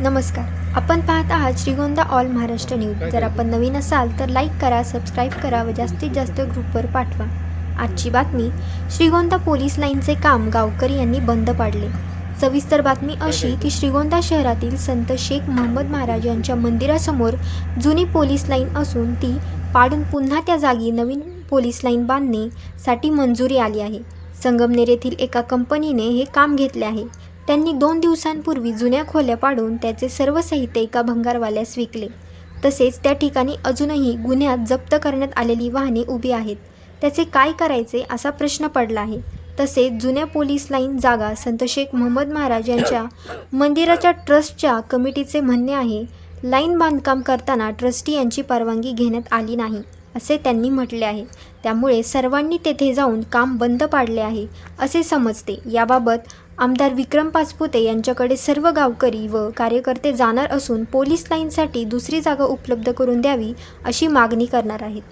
नमस्कार. आपण पाहत आहात श्रीगोंदा ऑल महाराष्ट्र न्यूज. जर आपण नवीन असाल तर लाईक करा सबस्क्राईब करा व जास्तीत जास्त ग्रुपवर पाठवा. आजची बातमी श्रीगोंदा पोलीस लाईनचे काम गावकरी यांनी बंद पाडले. सविस्तर बातमी अशी की श्रीगोंदा शहरातील संत शेख महम्मद महाराज यांच्या मंदिरासमोर जुनी पोलीस लाईन असून ती पाडून पुन्हा त्या जागी नवीन पोलीस लाईन बांधणेसाठी मंजुरी आली आहे. संगमनेर येथील एका कंपनीने हे काम घेतले आहे. त्यांनी दोन दिवसांपूर्वी जुन्या खोल्या पाडून त्याचे सर्व साहित्य एका भंगारवाल्यास विकले. तसेच त्या ठिकाणी अजूनही गुन्ह्यात जप्त करण्यात आलेली वाहने उभी आहेत. त्याचे काय करायचे असा प्रश्न पडला आहे. तसेच जुन्या पोलीस लाईन जागा संत शेख मोहम्मद महाराज यांच्या मंदिराच्या ट्रस्टच्या कमिटीचे म्हणणे आहे लाईन बांधकाम करताना ट्रस्टी यांची परवानगी घेण्यात आली नाही असे त्यांनी म्हटले आहे. त्यामुळे सर्वांनी तेथे जाऊन काम बंद पाडले आहे असे समजते. याबाबत आमदार विक्रम पाचपुते यांच्याकडे सर्व गावकरी व कार्यकर्ते जाणार असून पोलीस लाईनसाठी दुसरी जागा उपलब्ध करून द्यावी अशी मागणी करणार आहेत.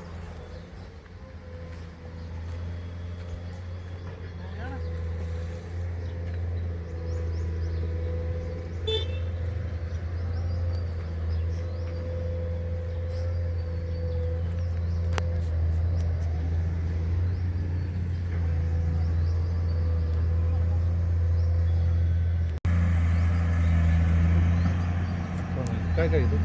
काय काय येतो?